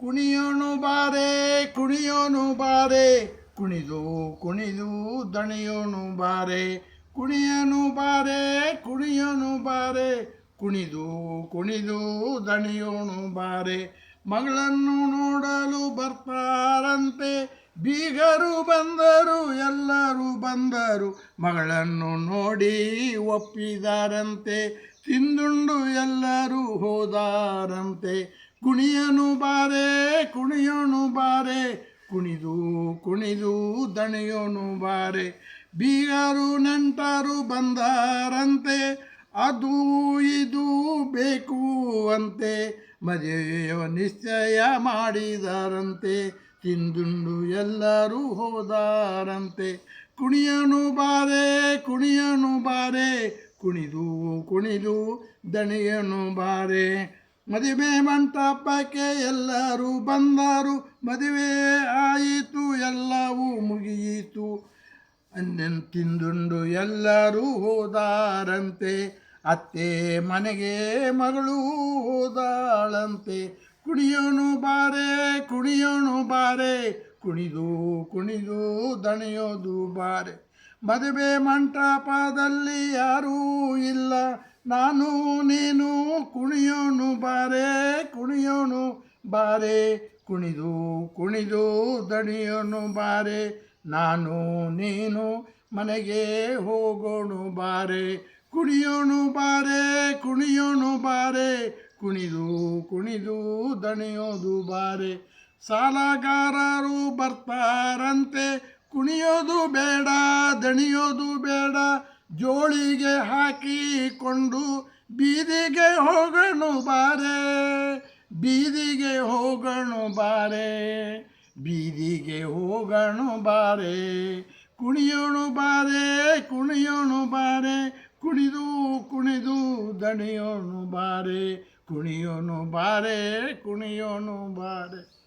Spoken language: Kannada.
ಕುಣಿಯೋನು ಬಾರೆ ಕುಣಿಯೋನು ಬಾರೆ, ಕುಣಿದು ಕುಣಿದು ದಣಿಯೋನು ಬಾರೆ, ಕುಣಿಯನು ಬಾರೆ, ಕುಣಿಯೋನು ಬಾರೆ, ಕುಣಿದು ಕುಣಿದು ದಣಿಯೋನು ಬಾರೆ. ಮಗಳನ್ನು ನೋಡಲು ಬರ್ತಾರಂತೆ, ಬೀಗರು ಬಂದರು ಬಂದರು ಮಗಳನ್ನು ನೋಡಿ ಒಪ್ಪಿದಾರಂತೆ. ತಿಂದುಂಡು ಎಲ್ಲರೂ ಹೋದಾರಂತೆ. ಕುಣಿಯನು ಬಾರೆ, ಕುಣಿಯೋನು ಬಾರೆ. ಕುಣಿದು ಕುಣಿದು ದಣಿಯೋನು ಬಾರೆ. ಬೀಗರು ನೆಂಟರು ಬಂದಾರಂತೆ. ಅದು ಇದು ಬೇಕು ಅಂತೆ. ಮದುವೆಯ ನಿಶ್ಚಯ ಮಾಡಿದಾರಂತೆ. ತಿಂದುಂಡು ಎಲ್ಲರೂ ಹೋದಾರಂತೆ. ಕುಣಿಯನು ಬಾರೆ ಕುಣಿಯನು ಬಾರೆ, ಕುಣಿದು ಕುಣಿದು ದಣಿಯನು ಬಾರೆ. ಮದುವೆ ಮಂಟಪಕ್ಕೆ ಎಲ್ಲರೂ ಬಂದರು, ಮದುವೆ ಆಯಿತು, ಎಲ್ಲವೂ ಮುಗಿಯಿತು. ಅನ್ನ ತಿಂದುಂಡು ಎಲ್ಲರೂ ಹೋದಾರಂತೆ, ಅತ್ತೆ ಮನೆಗೆ ಮಗಳು ಹೋದಾಳಂತೆ. ಕುಣಿಯೋನು ಬಾರೆ ಕುಣಿಯೋನು ಬಾರೆ, ಕುಣಿದು ಕುಣಿದು ದಣಿಯೋದು ಬಾರೆ. ಮದುವೆ ಮಂಟಪದಲ್ಲಿ ಯಾರೂ ಇಲ್ಲ, ನಾನು ನೀನು ಕುಣಿಯೋನು ಬಾರೆ ಕುಣಿಯೋನು ಬಾರೆ. ಕುಣಿದು ಕುಣಿದು ದಣಿಯೋನು ಬಾರೆ, ನಾನು ನೀನು ಮನೆಗೆ ಹೋಗೋಣು ಬಾರೆ. ಕುಣಿಯೋನು ಬಾರೆ ಕುಣಿಯೋನು ಬಾರೆ, ಕುಣಿದು ಕುಣಿದು ದಣಿಯೋದು ಬಾರೆ. ಸಾಲಗಾರರು ಬರ್ತಾರಂತೆ. ಕುಣಿಯೋದು ಬೇಡ, ದಣಿಯೋದು ಬೇಡ. ಜೋಳಿಗೆ ಹಾಕಿಕೊಂಡು ಬೀದಿಗೆ ಹೋಗಣು ಬಾರೆ, ಬೀದಿಗೆ ಹೋಗಣು ಬಾರೆ, ಬೀದಿಗೆ ಹೋಗಣು ಬಾರೆ. ಕುಣಿಯೋಣು ಬಾರೆ ಕುಣಿಯೋಣು ಬಾರೆ. ಕುಣಿದು ಕುಣಿದು, ದಣಿಯೋಣು ಬಾರೆ. ಕುಣಿಯೋನು ಬಾರೆ ಕುಣಿಯೋನು ಬಾರೆ.